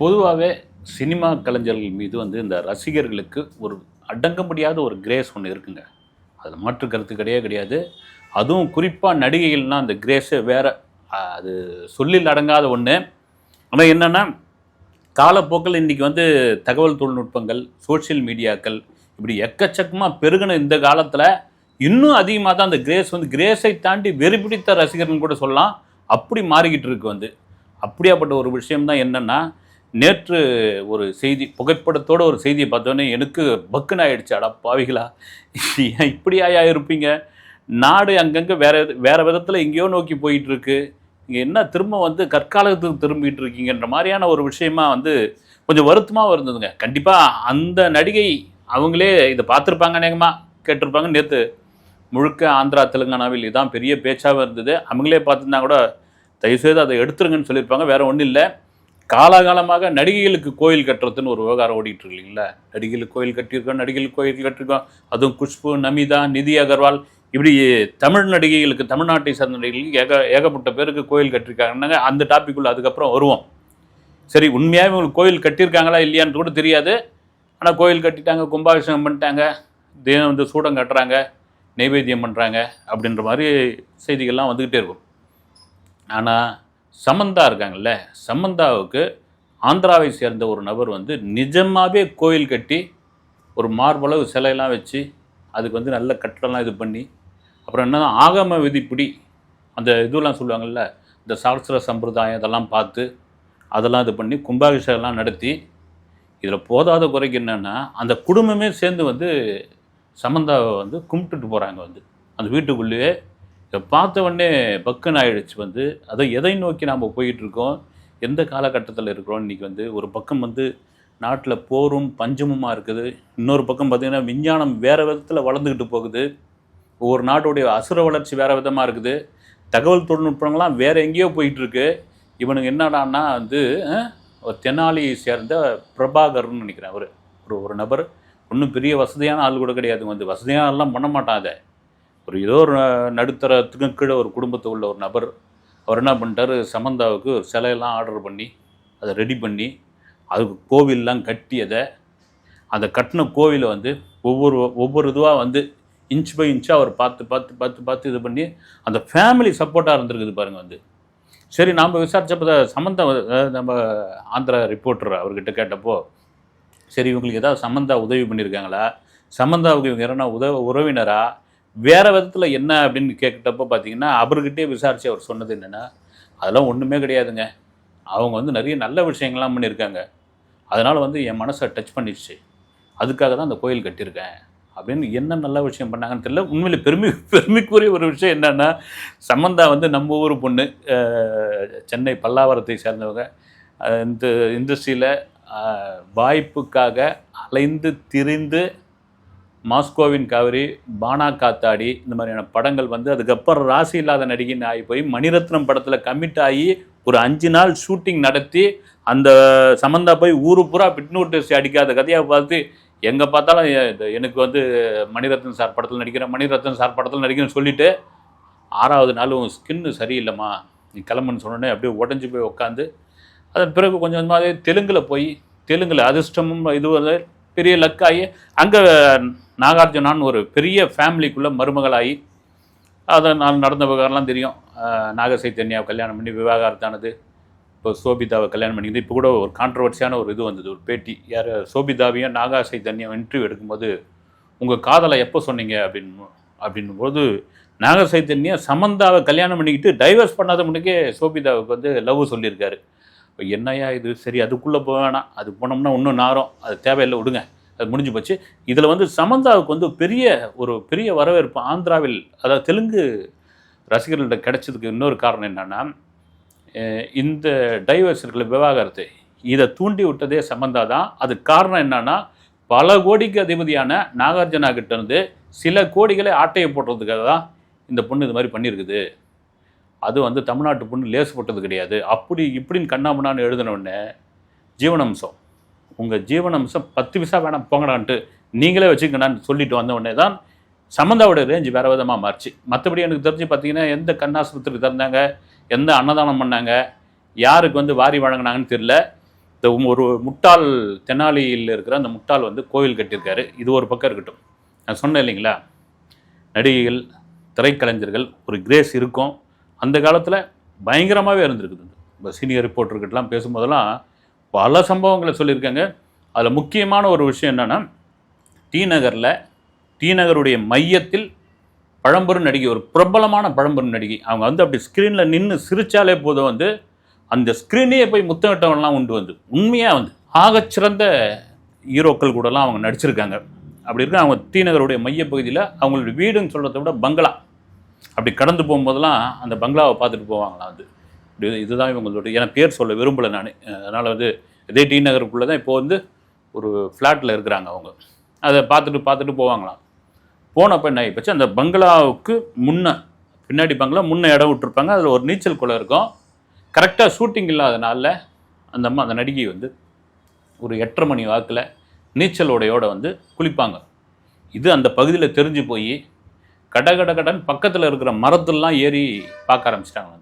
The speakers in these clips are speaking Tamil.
பொதுவாகவே சினிமா கலைஞர்கள் மீது வந்து இந்த ரசிகர்களுக்கு ஒரு அடங்க முடியாத ஒரு கிரேஸ் ஒன்று இருக்குங்க. அதில் மாற்று கருத்து கிடையவே கிடையாது. அதுவும் குறிப்பாக நடிகைகள்னால் அந்த கிரேஸே வேறு அது சொல்லில் அடங்காத ஒன்று ஆனால் என்னென்னா காலப்போக்கில் இன்றைக்கி வந்து தகவல் தொழில்நுட்பங்கள் சோஷியல் மீடியாக்கள் இப்படி எக்கச்சக்கமாக பெருகின இந்த காலத்தில் இன்னும் அதிகமாக தான் அந்த கிரேஸ் வந்து கிரேஸை தாண்டி வெறிபிடித்த ரசிகர்னு கூட சொல்லலாம். அப்படி மாறிக்கிட்டு இருக்கு வந்து. அப்படியாப்பட்ட ஒரு விஷயம் தான் என்னென்னா நேற்று ஒரு செய்தி புகைப்படத்தோட ஒரு செய்தியை பார்த்தோன்னே எனக்கு பக்குன்னு ஆயிடுச்சு. அடா பாவிகளா ஏன் ஆயா இருப்பீங்க? நாடு அங்கங்கே வேற வேற விதத்தில் எங்கேயோ நோக்கி போயிட்டு இருக்கு இங்கே என்ன திரும்ப வந்து கற்காலத்துக்கு திரும்பிட்டு இருக்கீங்கன்ற மாதிரியான ஒரு விஷயமா வந்து கொஞ்சம் வருத்தமாக இருந்ததுங்க. கண்டிப்பாக அந்த நடிகை அவங்களே இதை பார்த்துருப்பாங்க அநேகமாக கேட்டிருப்பாங்க. நேற்று முழுக்க ஆந்திரா தெலுங்கானாவில் இதான் பெரிய பேச்சாக இருந்தது. அவங்களே பார்த்துருந்தா கூட தயவுசெய்து அதை எடுத்துருங்கன்னு சொல்லியிருப்பாங்க. வேறு ஒன்றும் இல்லை. காலாகாலமாக நடிகைகளுக்கு கோயில் கட்டுறதுன்னு ஒரு விவகாரம் ஓடிட்டு இருக்கு இல்லைங்களா? நடிகைகளுக்கு கோயில் கட்டியிருக்கோம் நடிகைகளுக்கு கோயில் கட்டியிருக்கோம் அதுவும் குஷ்பு நமிதா நிதி அகர்வால் இப்படி தமிழ் நடிகைகளுக்கு தமிழ்நாட்டை சார்ந்த நடிகைகளுக்கு ஏக ஏகப்பட்ட பேருக்கு கோயில் கட்டியிருக்காங்கன்னாங்க. அந்த டாப்பிக்குள்ளே அதுக்கப்புறம் வருவோம். சரி உண்மையாக இவங்களுக்கு கோயில் கட்டியிருக்காங்களா இல்லையான்னு கூட தெரியாது. ஆனால் கோயில் கட்டிட்டாங்க கும்பாபிஷேகம் பண்ணிட்டாங்க தினம் வந்து சூடம் கட்டுறாங்க நைவேத்தியம் பண்ணுறாங்க அப்படின்ற மாதிரி செய்திகள்லாம் வந்துக்கிட்டே இருக்கும். ஆனால் சமந்தா இருக்காங்கல்ல சமந்தாவுக்கு ஆந்திராவை சேர்ந்த ஒரு நபர் வந்து நிஜமாகவே கோயில் கட்டி ஒரு மார்பளவு சிலையெல்லாம் வச்சு அதுக்கு வந்து நல்ல கட்டடம்லாம் இது பண்ணி அப்புறம் என்ன ஆகம விதிப்படி அந்த இதுலாம் சொல்லுவாங்கள்ல இந்த சாஸ்திர சம்பிரதாயம் இதெல்லாம் பார்த்து அதெல்லாம் இது பண்ணி கும்பாபிஷேகம்லாம் நடத்தி இதில் போதாத குறைக்கு என்னென்னா அந்த குடும்பமே சேர்ந்து வந்து சமந்தாவை வந்து கும்பிட்டுட்டு போகிறாங்க வந்து. அந்த வீட்டுக்குள்ளேயே இதை பார்த்த உடனே பக்குன்னு ஆயிடுச்சு வந்து. அதை எதை நோக்கி நாம் போயிட்டுருக்கோம்? எந்த காலகட்டத்தில் இருக்கிறோம்? இன்றைக்கி வந்து ஒரு பக்கம் வந்து நாட்டில் போரும் பஞ்சமுமாக இருக்குது. இன்னொரு பக்கம் பார்த்திங்கன்னா விஞ்ஞானம் வேறு விதத்தில் வளர்ந்துக்கிட்டு போகுது. ஒவ்வொரு நாட்டுடைய அசுர வளர்ச்சி வேறு விதமாக இருக்குது. தகவல் தொழில்நுட்பங்கள்லாம் வேறு எங்கேயோ போயிட்டுருக்கு. இவனுக்கு இவனுங்க என்னடான்னா வந்து ஒரு தெனாலியை சேர்ந்த பிரபாகர்னு நினைக்கிறேன் அவர். ஒரு ஒரு நபர். ஒன்றும் பெரிய வசதியான ஆள் கூட கிடையாது. வந்து வசதியானெல்லாம் பண்ண மாட்டான் அதை ஒரு ஏதோ ஒரு நடுத்தரத்துக்கும் கீழே ஒரு குடும்பத்தில் உள்ள ஒரு நபர் அவர் என்ன பண்ணிட்டாரு? சமந்தாவுக்கு ஒரு சிலையெல்லாம் ஆர்டர் பண்ணி அதை ரெடி பண்ணி அதுக்கு கோவில்லாம் கட்டி அதை அந்த கட்டின கோவிலை வந்து ஒவ்வொரு ஒவ்வொரு இதுவாக வந்து இன்ச் பை இன்ச்சாக அவர் பார்த்து பார்த்து பார்த்து பார்த்து இது பண்ணி அந்த ஃபேமிலி சப்போர்ட்டாக இருந்திருக்குது பாருங்கள் வந்து. சரி நாம் விசாரித்தப்போ சமந்தா நம்ம ஆந்திரா ரிப்போர்ட்டர் அவர்கிட்ட கேட்டப்போ சரி இவங்களுக்கு ஏதாவது சமந்தா உதவி பண்ணியிருக்காங்களா? சமந்தாவுக்கு இவங்க யாரா உதவ உறவினரா? வேறு விதத்தில் என்ன அப்படின்னு கேட்கிட்டப்போ பார்த்தீங்கன்னா அவர்கிட்டே விசாரித்து அவர் சொன்னது என்னென்னா அதெல்லாம் ஒன்றுமே கிடையாதுங்க. அவங்க வந்து நிறைய நல்ல விஷயங்கள்லாம் பண்ணியிருக்காங்க. அதனால் வந்து என் மனசை டச் பண்ணிடுச்சு. அதுக்காக தான் அந்த கோயில் கட்டியிருக்கேன். அப்படின்னு என்ன நல்ல விஷயம் பண்ணாங்கன்னு தெரியல. உண்மையில் பெருமை பெருமைக்குரிய ஒரு விஷயம் என்னென்னா சமந்தா வந்து நம்ம ஊர் பொண்ணு சென்னை பல்லாவரத்தை சேர்ந்தவங்க. இந்த இண்டஸ்ட்ரியில் வாய்ப்புக்காக அலைந்து திரிந்து மாஸ்கோவின் காவிரி பானா காத்தாடி இந்த மாதிரியான படங்கள் வந்து அதுக்கப்புறம் ராசி இல்லாத நடிகைன்னு ஆகி போய் மணிரத்னம் படத்தில் கமிட் ஆகி ஒரு அஞ்சு நாள் ஷூட்டிங் நடத்தி அந்த சம்மந்தா போய் ஊரு பூரா பிட்னூர் டெஸ்ட் அடிக்காத கதையாக பார்த்து எங்கே பார்த்தாலும் எனக்கு வந்து மணிரத்னம் சார் படத்தில் நடிக்கிறேன் மணிரத்னம் சார் படத்தில் நடிக்கிறேன்னு சொல்லிவிட்டு ஆறாவது நாள் உன் ஸ்கின்னு சரியில்லைம்மா நீ கிளம்புன்னு சொன்னோடனே அப்படியே உடஞ்சி போய் உட்காந்து அதன் பிறகு கொஞ்சம் கொஞ்சமாக தெலுங்கில் போய் தெலுங்கில் அதிர்ஷ்டமும் இது வந்து பெரிய லக்காகி அங்கே நாகார்ஜுனான்னு ஒரு பெரிய ஃபேமிலிக்குள்ளே மருமகளாகி அதை நான் நடந்த விவகாரம்லாம் தெரியும். நாகசைத்தன்யாவை கல்யாணம் பண்ணி விவகாரத்தானது. இப்போ சோபிதாவை கல்யாணம் பண்ணிக்கிது இப்போ கூட ஒரு கான்ட்ரவர்சியான ஒரு இது வந்தது ஒரு பேட்டி. யார் சோபிதாவையும் நாகா இன்டர்வியூ எடுக்கும்போது உங்கள் காதலை எப்போ சொன்னீங்க? அப்படின்னு அப்படின்னும்போது நாக சைத்தன்யம் சமந்தாவை கல்யாணம் பண்ணிக்கிட்டு டைவர்ஸ் பண்ணாத முன்னக்கே சோபிதாவுக்கு வந்து லவ் சொல்லியிருக்காரு. இப்போ என்னையா இது? சரி அதுக்குள்ளே போக வேணாம் அது போனோம்னா இன்னும் நாரம் அது தேவையில்லை விடுங்க. அது முடிஞ்சு போச்சு. இதில் வந்து சமந்தாவுக்கு வந்து பெரிய ஒரு பெரிய வரவேற்பு ஆந்திராவில் அதாவது தெலுங்கு ரசிகர்கள்ட்ட கிடைச்சதுக்கு இன்னொரு காரணம் என்னென்னா இந்த டைவர்ஸ் இருக்கிற விவாகரத்து இதை தூண்டி விட்டதே சமந்தா தான். அது காரணம் என்னன்னா பல கோடிக்கு அதிபதியான நாகார்ஜுனா கிட்டேருந்து சில கோடிகளை ஆட்டையை போடுறதுக்காக தான் இந்த பொண்ணு இது மாதிரி பண்ணியிருக்குது. அது வந்து தமிழ்நாட்டு பொண்ணு லேசுப்பட்டது கிடையாது. அப்படி இப்படின்னு கண்ணாமண்ணான்னு எழுதினோடனே ஜீவனம்சம். உங்கள் ஜீவனம்சம் பத்து விசா வேணாம் போங்கடான்ட்டு நீங்களே வச்சுக்கணான்னு சொல்லிட்டு வந்த உடனே தான் சமந்தாவோட ரேஞ்ச் வேறு விதமாக மாறிச்சு. மற்றபடி எனக்கு தெரிஞ்சு பார்த்தீங்கன்னா எந்த கண்ணாஸ்பத்திரி திறந்தாங்க எந்த அன்னதானம் பண்ணாங்க யாருக்கு வந்து வாரி வழங்கினாங்கன்னு தெரியல. இந்த ஒரு முட்டாள் தெனாலியில் இருக்கிற அந்த முட்டாள் வந்து கோவில் கட்டியிருக்காரு. இது ஒரு பக்கம் இருக்கட்டும். நான் சொன்னேன் இல்லைங்களா? நடிகைகள் திரைக்கலைஞர்கள் ஒரு கிரேஸ் இருக்கும். அந்த காலத்தில் பயங்கரமாகவே இருந்திருக்குது இப்போ சீனியர் ரிப்போர்ட்டர்கிட்டலாம் பேசும்போதெல்லாம் பல சம்பவங்களை சொல்லியிருக்காங்க. அதில் முக்கியமான ஒரு விஷயம் என்னென்னா டி நகரில் டி நகருடைய மையத்தில் பழம்பெரும் நடிகை ஒரு பிரபலமான பழம்பெரும் நடிகை அவங்க வந்து அப்படி ஸ்க்ரீனில் நின்று சிரித்தாலே போதும் வந்து அந்த ஸ்க்ரீனே போய் முத்தமிட்டவன்லாம் உண்டு வந்து. உண்மையாக வந்து ஆகச்சிறந்த ஹீரோக்கள் கூடலாம் அவங்க நடிச்சிருக்காங்க. அப்படி இருக்க அவங்க டி நகருடைய மையப்பகுதியில் அவங்களுடைய வீடுன்னு சொல்கிறத விட பங்களா. அப்படி கடந்து போகும்போதெல்லாம் அந்த பங்களாவை பார்த்துட்டு போவாங்களாம் அது. இப்படி இதுதான் இவங்களோட ஏன்னா பேர் சொல்ல விரும்பலை நான். அதனால் வந்து இதே டி நகருக்குள்ளே தான் இப்போ வந்து ஒரு ஃப்ளாட்டில் இருக்கிறாங்க அவங்க. அதை பார்த்துட்டு பார்த்துட்டு போவாங்களாம். போனப்போ என்ன ஆகிப்போச்சு அந்த பங்களாவுக்கு முன்ன பின்னாடி பங்களா முன்ன இடம் விட்டுருப்பாங்க. அதில் ஒரு நீச்சல் குளம் இருக்கும். கரெக்டாக ஷூட்டிங் இல்லாதனால அந்த அம்மா அந்த நடிகை வந்து ஒரு எட்டரை மணி வாக்கில் நீச்சல் உடையோட வந்து குளிப்பாங்க. இது அந்த பகுதியில் தெரிஞ்சு போய் கட கட கடன் பக்கத்தில் இருக்கிற மரத்துலலாம் ஏறி பார்க்க ஆரம்பிச்சிட்டாங்க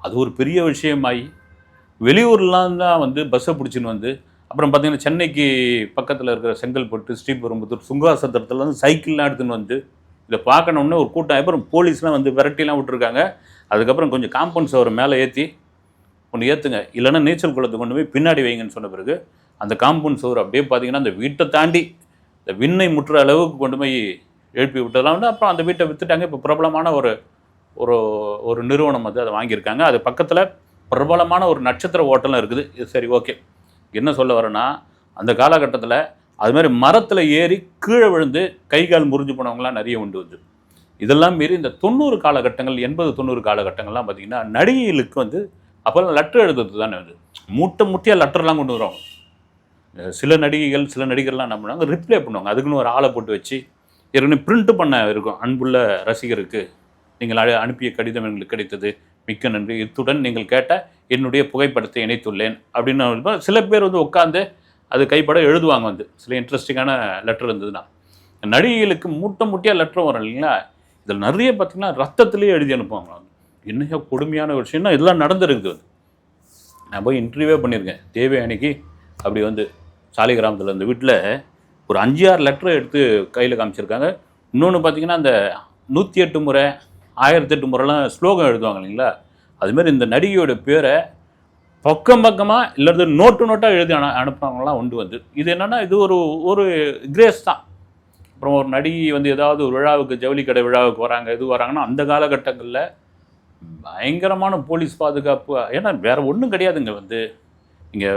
அது ஒரு பெரிய விஷயமாயி வெளியூர்லாம் தான் வந்து பஸ்ஸை பிடிச்சின்னு வந்து அப்புறம் பார்த்தீங்கன்னா சென்னைக்கு பக்கத்தில் இருக்கிற செங்கல்பட்டு ஸ்ரீபெரும்புத்தூர் சுங்காசத்திரத்தில் வந்து சைக்கிள்லாம் எடுத்துன்னு வந்து இதை பார்க்கணுன்னே ஒரு கூட்டம் அப்புறம் போலீஸ்லாம் வந்து விரட்டிலாம் விட்டுருக்காங்க. அதுக்கப்புறம் கொஞ்சம் காம்பவுண்ட் சவர் மேலே ஏற்றி ஒன்று ஏற்றுங்க இல்லைன்னா நீச்சல் குளத்தை கொண்டு போய் பின்னாடி வைங்கன்னு சொன்ன பிறகு அந்த காம்பவுண்ட் சவர் அப்படியே பார்த்தீங்கன்னா அந்த வீட்டை தாண்டி இந்த விண்ணை முற்றுற அளவுக்கு கொண்டு போய் எழுப்பி விட்டதெல்லாம் வந்து அப்புறம் அந்த வீட்டை விற்றுட்டாங்க இப்போ பிரபலமான ஒரு ஒரு ஒரு நிறுவனம் வந்து அதை வாங்கியிருக்காங்க. அது பக்கத்தில் பிரபலமான ஒரு நட்சத்திர ஓட்டலும் இருக்குது. இது சரி ஓகே. என்ன சொல்ல வரேன்னா அந்த காலகட்டத்தில் அது மாதிரி மரத்தில் ஏறி கீழே விழுந்து கை கால் முறிஞ்சு போனவங்களாம் நிறைய உண்டு வந்து. இதெல்லாம் மீறி இந்த தொண்ணூறு காலகட்டங்கள் எண்பது தொண்ணூறு காலகட்டங்கள்லாம் பார்த்திங்கன்னா நடிகைகளுக்கு வந்து அப்போல்லாம் லெட்டர் எழுதுறது தானே வந்து மூட்டை முட்டியாக லெட்டர்லாம் கொண்டு வருவாங்க. சில நடிகைகள் சில நடிகர்லாம் என்ன பண்ணுவாங்க ரிப்ளை பண்ணுவாங்க. அதுக்குன்னு ஒரு ஆளை போட்டு வச்சு ஏற்கனவே பிரிண்ட் பண்ண இருக்கும். அன்புள்ள ரசிகருக்கு நீங்கள் அனுப்பிய கடிதம் எங்களுக்கு கிடைத்தது. மிக்க நன்றி. இத்துடன் நீங்கள் கேட்ட என்னுடைய புகைப்படத்தை இணைத்துள்ளேன் அப்படின்னு சில பேர் வந்து உட்காந்து அது கைப்பட எழுதுவாங்க வந்து. சில இன்ட்ரெஸ்டிங்கான லெட்டர் இருந்ததுன்னா. நடிகைகளுக்கு மூட்டை முட்டியாக லெட்டர் வரும் இல்லைங்களா? இதில் நிறைய பார்த்தீங்கன்னா ரத்தத்துலேயே எழுதி அனுப்புவாங்க. என்னையா கொடுமையான விஷயம்னா இதெல்லாம் நடந்துருக்குது வந்து. நான் போய் இன்டர்வியூவே பண்ணியிருக்கேன். தேவயானிக்கு அப்படி வந்து சாலிகிராமத்தில் இந்த வீட்டில் ஒரு அஞ்சு ஆறு லெட்டரை எடுத்து கையில் காமிச்சிருக்காங்க. இன்னொன்று பார்த்தீங்கன்னா அந்த நூற்றி எட்டு முறை ஆயிரத்தி எட்டு முறைலாம் ஸ்லோகம் எழுதுவாங்க இல்லைங்களா? அதுமாரி இந்த நடிகையோட பேரை பக்கம் பக்கமாக இல்லாத நோட்டு நோட்டாக எழுதி அனு அனுப்புறவங்களாம் உண்டு வந்து. இது என்னென்னா இது ஒரு ஒரு கிரேஸ் தான். அப்புறம் ஒரு நடிகை வந்து ஏதாவது ஒரு விழாவுக்கு ஜவுளி கடை விழாவுக்கு வராங்க இது வராங்கன்னா அந்த காலகட்டங்களில் பயங்கரமான போலீஸ் பாதுகாப்பு. ஏன்னா வேறு ஒன்றும் கிடையாதுங்க வந்து. இங்கே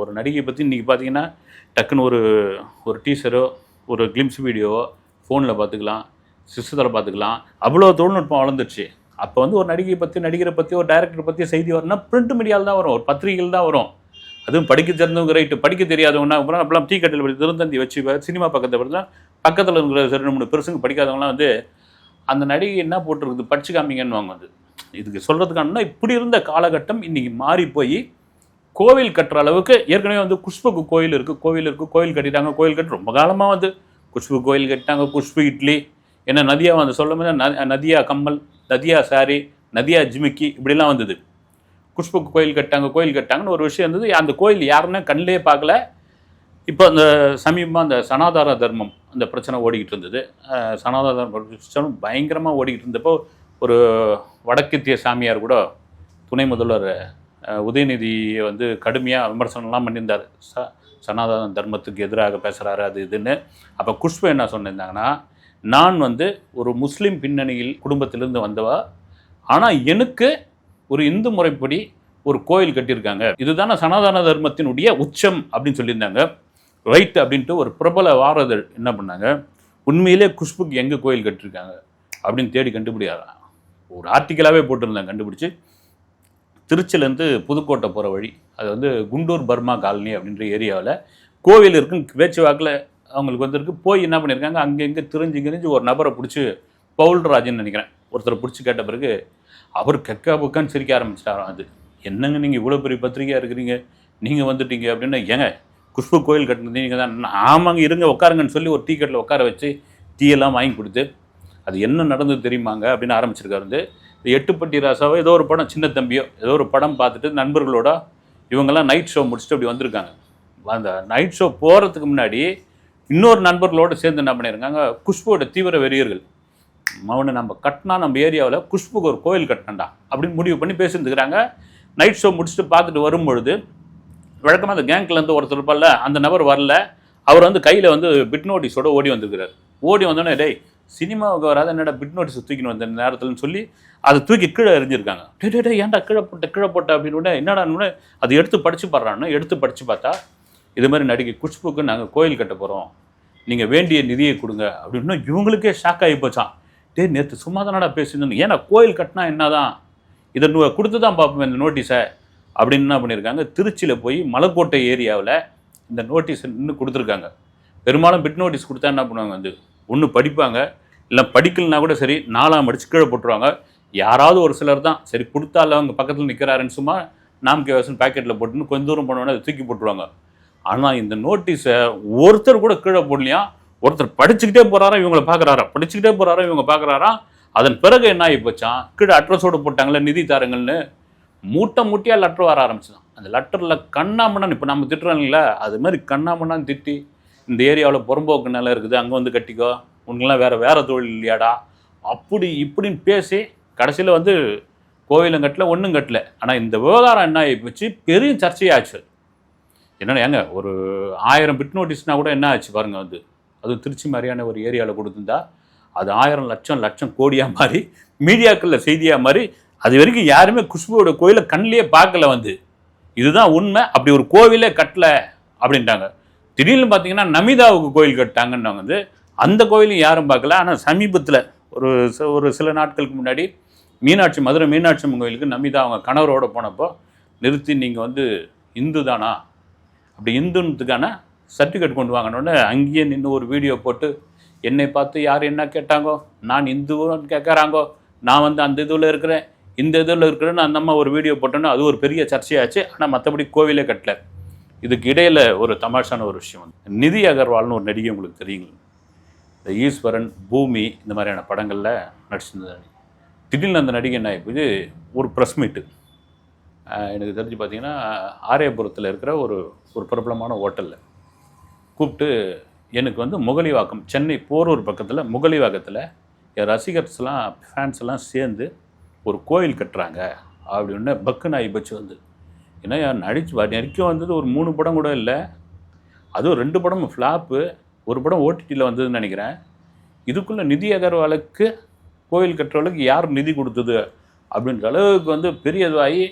ஒரு நடிகை பற்றி இன்றைக்கி பார்த்தீங்கன்னா டக்குன்னு ஒரு ஒரு டீசரோ ஒரு கிளிம்ஸ் வீடியோவோ ஃபோனில் பார்த்துக்கலாம் சிஸ்டத்தில் பார்த்துக்கலாம். அவ்வளோ தொழில்நுட்பம் வளர்ந்துருச்சு. அப்போ வந்து ஒரு நடிகை பற்றி நடிகரை பற்றி ஒரு டேரக்டரை பற்றி செய்தி வரணும்னா பிரிண்ட் மீடியாவில் தான் வரும் ஒரு பத்திரிகையில் தான் வரும். அதுவும் படிக்க தெரிஞ்சவங்க ரைட்டு படிக்க தெரியாதவங்கன்னா அப்புறம் அப்பெல்லாம் டீ கட்டில் படி திருந்தந்தி வச்சு சினிமா பக்கத்தை பார்த்தா பக்கத்தில் இருக்கிற ரெண்டு மூணு பெருசுங்க படிக்காதவங்களாம் வந்து அந்த நடிகை என்ன போட்டிருக்குது படிச்சு காமிங்கன்னு வாங்க வந்து. இதுக்கு சொல்கிறதுக்கான இப்படி இருந்த காலகட்டம் இன்றைக்கி மாறி போய் கோவில் கட்டுற அளவுக்கு ஏற்கனவே வந்து குஷ்புக்கு கோயில் இருக்குது கோவில் இருக்குது கோயில் கட்டிட்டாங்க கோயில் கட்டி ரொம்ப காலமாக வந்து குஷ்பு கோயில் கட்டிட்டாங்க குஷ்பு இட்லி என்ன நதியாக வந்து சொல்லும் போது ந- நதியா கம்மல் நதியா சாரி நதியா ஜிமிக்கி இப்படிலாம் வந்தது. குஷ்புக்கு கோயில் கட்டாங்க கோயில் கட்டாங்கன்னு ஒரு விஷயம் இருந்தது. அந்த கோயில் யாருன்னா கண்ணிலே பார்க்கல. இப்போ அந்த சமீபமாக அந்த சனாதார தர்மம் அந்த பிரச்சனை ஓடிக்கிட்டு இருந்தது. சனாதார தர்மம் பிரச்சனை பயங்கரமாக ஓடிக்கிட்டு இருந்தப்போ ஒரு வடக்கித்திய சாமியார் கூட துணை முதல்வர் உதயநிதியை வந்து கடுமையாக விமர்சனம்லாம் பண்ணியிருந்தார். ச சனாதன தர்மத்துக்கு எதிராக பேசுகிறாரு அது இதுன்னு. அப்போ குஷ்பு என்ன சொன்னிருந்தாங்கன்னா நான் வந்து ஒரு முஸ்லீம் பின்னணியில் குடும்பத்திலிருந்து வந்தவா? ஆனால் எனக்கு ஒரு இந்து முறைப்படி ஒரு கோயில் கட்டியிருக்காங்க. இதுதானே சனாதன தர்மத்தினுடைய உச்சம் அப்படின்னு சொல்லியிருந்தாங்க. ரைட் அப்படின்ட்டு ஒரு பிரபல வாரதழ் என்ன பண்ணாங்க? உண்மையிலே குஷ்புக்கு எங்கே கோயில் கட்டியிருக்காங்க? அப்படின்னு தேடி கண்டுபிடியாரா ஒரு ஆர்டிக்கலாகவே போட்டிருந்தாங்க கண்டுபிடிச்சி. திருச்சிலேருந்து புதுக்கோட்டை போகிற வழி. அது வந்து குண்டூர் பர்மா காலனி அப்படின்ற ஏரியாவில். கோவில் இருக்குன்னு பேச்சுவாக்கில் அவங்களுக்கு வந்திருக்கு போய் என்ன பண்ணியிருக்காங்க? அங்கே இங்கே திரிஞ்சு கிரிஞ்சு ஒரு நபரை பிடிச்சி பவுல்ராஜன் நினைக்கிறேன். ஒருத்தரை பிடிச்சி கேட்ட பிறகு அவர் கெக்கா புக்கான்னு சிரிக்க ஆரம்பிச்சிட்டாராம். அது என்னங்க நீங்கள் இவ்வளோ பெரிய பத்திரிகையாக இருக்கிறீங்க? நீங்கள் வந்துட்டீங்க அப்படின்னு. ஏங்க குஷ்பு கோயில் கட்டினது நீங்கள் தான். ஆமாங்க இருங்க உட்காருங்கன்னு சொல்லி ஒரு டீ கட்டில் உட்கார வச்சு டீ எல்லாம் வாங்கி கொடுத்து அது என்ன நடந்தது தெரியுமாங்க அப்படின்னு ஆரம்பிச்சிருக்காரு வந்து. எட்டுப்பட்டி ராசாவோ ஏதோ ஒரு படம் சின்ன தம்பியோ ஏதோ ஒரு படம் பார்த்துட்டு நண்பர்களோட இவங்கெல்லாம் நைட் ஷோ முடிச்சுட்டு அப்படி வந்திருக்காங்க. அந்த நைட் ஷோ போகிறதுக்கு முன்னாடி இன்னொரு நண்பர்களோடு சேர்ந்து என்ன பண்ணியிருக்காங்க? குஷ்புவோட தீவிர வெறியர்கள். அவனை நம்ம கட்டினா நம்ம ஏரியாவில் குஷ்புக்கு ஒரு கோயில் கட்டினண்டா அப்படின்னு முடிவு பண்ணி பேசியிருந்துக்கிறாங்க. நைட் ஷோ முடிச்சுட்டு பார்த்துட்டு வரும்பொழுது வழக்கமாக அந்த கேங்க்லேருந்து ஒருத்தர் இருப்பார்ல அந்த நபர் வரல. அவர் வந்து கையில் வந்து பிட் நோட்டீஸோட ஓடி வந்திருக்கிறார். ஓடி வந்தோடனே டேய் சினிமாவுக்கு வராத என்னடா பிட் நோட்டீஸ் தூக்கின்னு வந்த நேரத்துலன்னு சொல்லி அதை தூக்கி கீழே எரிஞ்சிருக்காங்க டே டே டே ஏன்டா கீழே போட்ட கீழே போட்ட அப்படின்னு உடனே என்னடான்னு அதை எடுத்து படித்து பாடுறான்னு எடுத்து படித்து பார்த்தா இது மாதிரி நடிகை குஷ்புக்கு நாங்கள் கோயில் கட்ட போகிறோம் நீங்கள் வேண்டிய நிதியை கொடுங்க அப்படின்னு இவங்களுக்கே ஷாக் ஆகி போச்சான் டே நேற்று சும்மா தானடா பேசியிருந்தோம் ஏன்னா கோயில் கட்டினா என்னதான்? இதை நூ கொடுத்து தான் பார்ப்போம் இந்த நோட்டீஸை அப்படின்னு என்ன பண்ணியிருக்காங்க? திருச்சியில் போய் மலைக்கோட்டை ஏரியாவில் இந்த நோட்டீஸ் நின்று கொடுத்துருக்காங்க. பெரும்பாலும் பிட் நோட்டீஸ் கொடுத்தா என்ன பண்ணுவாங்க வந்து? ஒன்று படிப்பாங்க இல்லை படிக்கலனா கூட சரி நாலாம் அடிச்சு கீழே போட்டுருவாங்க. யாராவது ஒரு சிலர் தான். சரி கொடுத்தால அவங்க பக்கத்தில் நிற்கிறாருன்னு சும்மா நாம் கேவாசன் பேக்கெட்டில் போட்டுன்னு கொஞ்சம் தூரம் போனோடனே அதை தூக்கி போட்டுருவாங்க. ஆனால் இந்த நோட்டீஸை ஒருத்தர் கூட கீழே போடலையா? ஒருத்தர் படிச்சுக்கிட்டே போகிறாரா இவங்களை பார்க்குறாரா படிச்சுக்கிட்டே போகிறாரா இவங்க பார்க்குறாரா அதன் பிறகு என்ன ஆகி போச்சான் கீழே அட்ரஸோடு போட்டாங்களே நிதி தாருங்கள்னு மூட்டை மூட்டையாக லெட்டர் வர ஆரம்பிச்சுதான். அந்த லெட்டரில் கண்ணாமண்ணான்னு இப்போ நம்ம திட்டுறோம்ல அது மாதிரி கண்ணாமண்ணான்னு திட்டி இந்த ஏரியாவில் புறம்போக்கு நிலம் இருக்குது அங்கே வந்து கட்டிக்கோ. உனக்கெல்லாம் வேறு வேறு தொழில் இல்லையாடா? அப்படி இப்படின்னு பேசி கடைசியில் வந்து கோவிலும் கட்டல ஒன்றும் கட்டல. ஆனால் இந்த விவகாரம் என்ன ஆகி போச்சு? பெரிய சர்ச்சையாச்சு. என்னென்ன ஏங்க ஒரு ஆயிரம் பிட் நோட்டீஸ்னால் கூட என்ன ஆச்சு பாருங்கள் வந்து. அதுவும் திருச்சி மாதிரியான ஒரு ஏரியாவில் கொடுத்துருந்தா அது ஆயிரம் லட்சம் லட்சம் கோடியாக மாறி மீடியாக்களில் செய்தியாக மாறி அது வரைக்கும் யாருமே குஷ்புவோட கோயிலை கண்ணிலேயே பார்க்கல வந்து. இதுதான் உண்மை. அப்படி ஒரு கோவிலே கட்டல அப்படின்ட்டாங்க. திடீர்னு பார்த்தீங்கன்னா நமிதாவுக்கு கோயில் கட்டாங்கன்னு வந்து அந்த கோயிலும் யாரும் பார்க்கல. ஆனால் சமீபத்தில் ஒரு ச- ஒரு சில நாட்களுக்கு முன்னாடி மீனாட்சி மதுரை மீனாட்சி அம்மன் கோயிலுக்கு நமிதா அவங்க கணவரோட போனப்போ நிறுத்தி நீங்கள் வந்து இந்து தானா? அப்படி இந்துன்றதுக்கான சர்டிஃபிகேட் கொண்டு வாங்கினோடனே அங்கேயே நின்று ஒரு வீடியோ போட்டு என்னை பார்த்து யார் என்ன கேட்டாங்கோ? நான் இந்துன்னு கேட்குறாங்கோ நான் வந்து அந்த இதில் இருக்கிறேன். இந்த இதில் இருக்கிறேன்னு அந்த அம்மா ஒரு வீடியோ போட்டோன்னா அது ஒரு பெரிய சர்ச்சையாச்சு. ஆனால் மற்றபடி கோவிலே கட்டல. இதுக்கு இடையில் ஒரு தமாஷான ஒரு விஷயம் வந்து நிதி அகர்வால்னு ஒரு நடிகை உங்களுக்கு தெரியுங்களா? இந்த ஈஸ்வரன் பூமி இந்த மாதிரியான படங்களில் நடிச்சிருந்தது திடீர்னு அந்த நடிகை என்ன ஆகிப்போது ஒரு ப்ரெஸ் மீட்டு எனக்கு தெரிஞ்சு பார்த்தீங்கன்னா ஆரியபுரத்தில் இருக்கிற ஒரு ஒரு பிரபலமான ஹோட்டலில் கூப்பிட்டு எனக்கு வந்து முகலிவாக்கம் சென்னை போரூர் பக்கத்தில் முகலிவாக்கத்தில் என் ரசிகர்ஸ்லாம் ஃபேன்ஸ் எல்லாம் சேர்ந்து ஒரு கோயில் கட்டுறாங்க அப்படின்னு பக்கு ஆகி பச்சு வந்து. ஏன்னா நடிச்சு வரைக்கும் வந்தது ஒரு மூணு படம் கூட இல்லை. அதுவும் ரெண்டு படமும் ஃப்ளாப்பு ஒரு படம் ஓடிடியில் வந்ததுன்னு நினைக்கிறேன். இதுக்குள்ளே நிதி அகர்வாலுக்கு கோயில் கட்டுறவளுக்கு யார் நிதி கொடுத்தது அப்படின்ற அளவுக்கு வந்து பெரிய இதுவாகி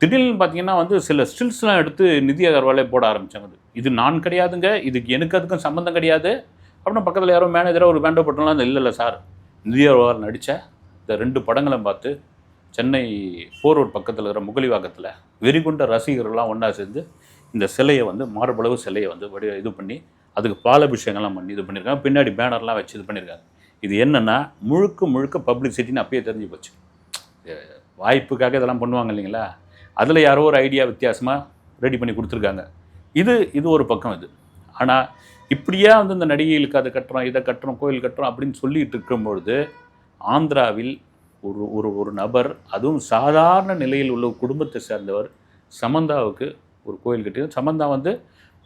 திடீர்னு பார்த்தீங்கன்னா வந்து சில ஸ்டில்ஸ்லாம் எடுத்து நிதி அகர்வாலே போட ஆரம்பிச்சாங்க இது நான் கிடையாதுங்க இதுக்கு எனக்கு அதுக்கும் சம்மந்தம் கிடையாது. அப்புறம் பக்கத்தில் யாரோ மேனேஜராக ஒரு பேண்டோ போட்டோம்லாம் இல்லை இல்லை சார். நிதி அகர்வால் நடித்த இந்த ரெண்டு படங்களும் பார்த்து சென்னை போரூர் பக்கத்தில் இருக்கிற முகலிவாக்கத்தில் வெறிகுண்ட ரசிகர்கள்லாம் ஒன்றா சேர்ந்து இந்த சிலையை வந்து மார்பளவு சிலையை வந்து வடி இது பண்ணி அதுக்கு பாலபிஷேகம்லாம் பண்ணி இது பண்ணியிருக்காங்க. பின்னாடி பேனர்லாம் வச்சு இது பண்ணியிருக்காங்க. இது என்னென்னா முழுக்க முழுக்க பப்ளிசிட்டின்னு அப்பயே தெரிஞ்சு போச்சு. வாய்ப்புக்காக இதெல்லாம் பண்ணுவாங்க இல்லைங்களா? அதில் யாரோ ஒரு ஐடியா வித்தியாசமாக ரெடி பண்ணி கொடுத்துருக்காங்க. இது இது ஒரு பக்கம் இது. ஆனால் இப்படியே வந்து இந்த நடிகைகளுக்கு அதை கட்டுறோம் இதை கட்டுறோம் கோயில் கட்டுறோம் அப்படின்னு சொல்லிகிட்டு இருக்கும்பொழுது ஆந்திராவில் ஒரு ஒரு ஒரு நபர் அதுவும் சாதாரண நிலையில் உள்ள ஒரு குடும்பத்தை சேர்ந்தவர் சமந்தாவுக்கு ஒரு கோயில் கட்டி சமந்தா வந்து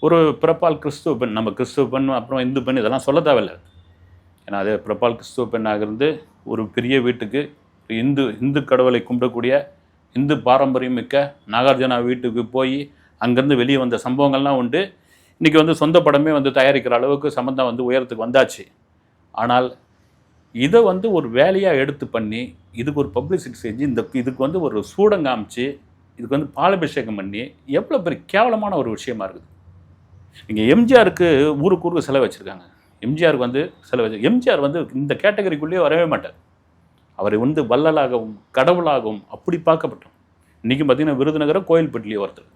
ஒரு பிறப்பால் கிறிஸ்துவ பெண் நம்ம கிறிஸ்துவ பெண் அப்புறம் இந்து பெண் இதெல்லாம் சொல்ல தேவையில்லை. ஏன்னா அது பிறப்பால் கிறிஸ்துவ பெண்ணாக இருந்து ஒரு பெரிய வீட்டுக்கு இந்து இந்து கடவுளை கும்பிடக்கூடிய இந்து பாரம்பரியம் மிக்க நாகார்ஜுனா வீட்டுக்கு போய் அங்கேருந்து வெளியே வந்த சம்பவங்கள்லாம் உண்டு. இன்றைக்கி வந்து சொந்த படமே வந்து தயாரிக்கிற அளவுக்கு சம்மந்தம் வந்து உயரத்துக்கு வந்தாச்சு. ஆனால் இதை வந்து ஒரு வேலையாக எடுத்து பண்ணி இதுக்கு ஒரு பப்ளிசிட்டி செஞ்சு இந்த இதுக்கு வந்து ஒரு சூடம் காமிச்சு இதுக்கு வந்து பாலபிஷேகம் பண்ணி எவ்வளோ பெரிய கேவலமான ஒரு விஷயமா இருக்குது. நீங்கள் எம்ஜிஆருக்கு ஊருக்கு ஊருக்கு செலவு வச்சுருக்காங்க. எம்ஜிஆருக்கு வந்து செலவு வச்சு எம்ஜிஆர் வந்து இந்த கேட்டகரிக்குள்ளேயே வரவே மாட்டார். அவர் வந்து வள்ளலாகவும் கடவுளாகவும் அப்படி பார்க்கப்பட்டோம். இன்றைக்கும் பார்த்தீங்கன்னா விருதுநகர கோயில்பட்டிலேயே ஒருத்தர்.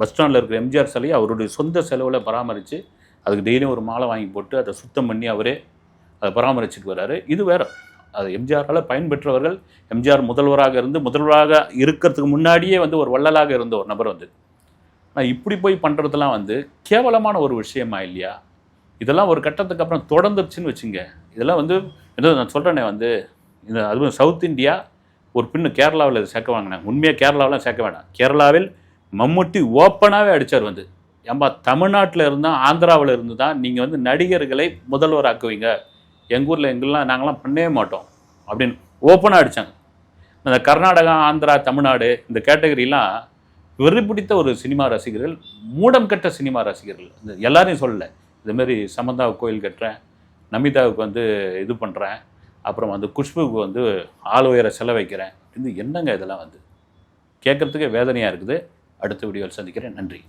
பஸ் ஸ்டாண்டில் இருக்கிற எம்ஜிஆர் சிலையை அவருடைய சொந்த செலவில் பராமரித்து அதுக்கு டெய்லியும் ஒரு மாலை வாங்கி போட்டு அதை சுத்தம் பண்ணி அவரே அதை பராமரிச்சுட்டு வர்றாரு இது வேற. அது எம்ஜிஆரால் பயன்பெற்றவர்கள் எம்ஜிஆர் முதல்வராக இருந்து முதல்வராக இருக்கிறதுக்கு முன்னாடியே வந்து ஒரு வள்ளலாக இருந்த ஒரு நபர் வந்து ஆனால் இப்படி போய் பண்ணுறதுலாம் வந்து கேவலமான ஒரு விஷயமா இல்லையா? இதெல்லாம் ஒரு கட்டத்துக்கு அப்புறம் தொடர்ந்துருச்சுன்னு வச்சுங்க. இதெல்லாம் வந்து ஏதோ நான் சொல்கிறேனே வந்து இந்த அதுவும் சவுத் இந்தியா ஒரு பின்னு கேரளாவில் இது சேர்க்க வாங்கினேன். உண்மையாக கேரளாவெலாம் சேர்க்க வேண்டாம் கேரளாவில் மம்முட்டி ஓப்பனாகவே அடித்தார் வந்து. ஏம்பா தமிழ்நாட்டில் இருந்தால் ஆந்திராவில் இருந்து தான் நீங்கள் வந்து நடிகர்களை முதல்வர் ஆக்குவீங்க எங்கள் ஊரில் எங்கெல்லாம் நாங்களாம் பண்ணவே மாட்டோம். அப்படின்னு ஓப்பனாக அடித்தாங்க இந்த கர்நாடகா ஆந்திரா தமிழ்நாடு இந்த கேட்டகரிலாம் வெறி பிடித்த ஒரு சினிமா ரசிகர்கள் மூடம் கட்ட சினிமா ரசிகர்கள். இந்த எல்லாரையும் சொல்லலை. இதுமாரி சமந்தாவுக்கு கோயில் கட்டுறேன் நமிதாவுக்கு வந்து இது பண்ணுறேன் அப்புறம் வந்து குஷ்புக்கு வந்து ஆள் உயர செலவைக்கிறேன் இது என்னங்க இதெல்லாம் வந்து? கேட்குறதுக்கே வேதனையாக இருக்குது. அடுத்த வீடியோவில் சந்திக்கிறேன். நன்றி.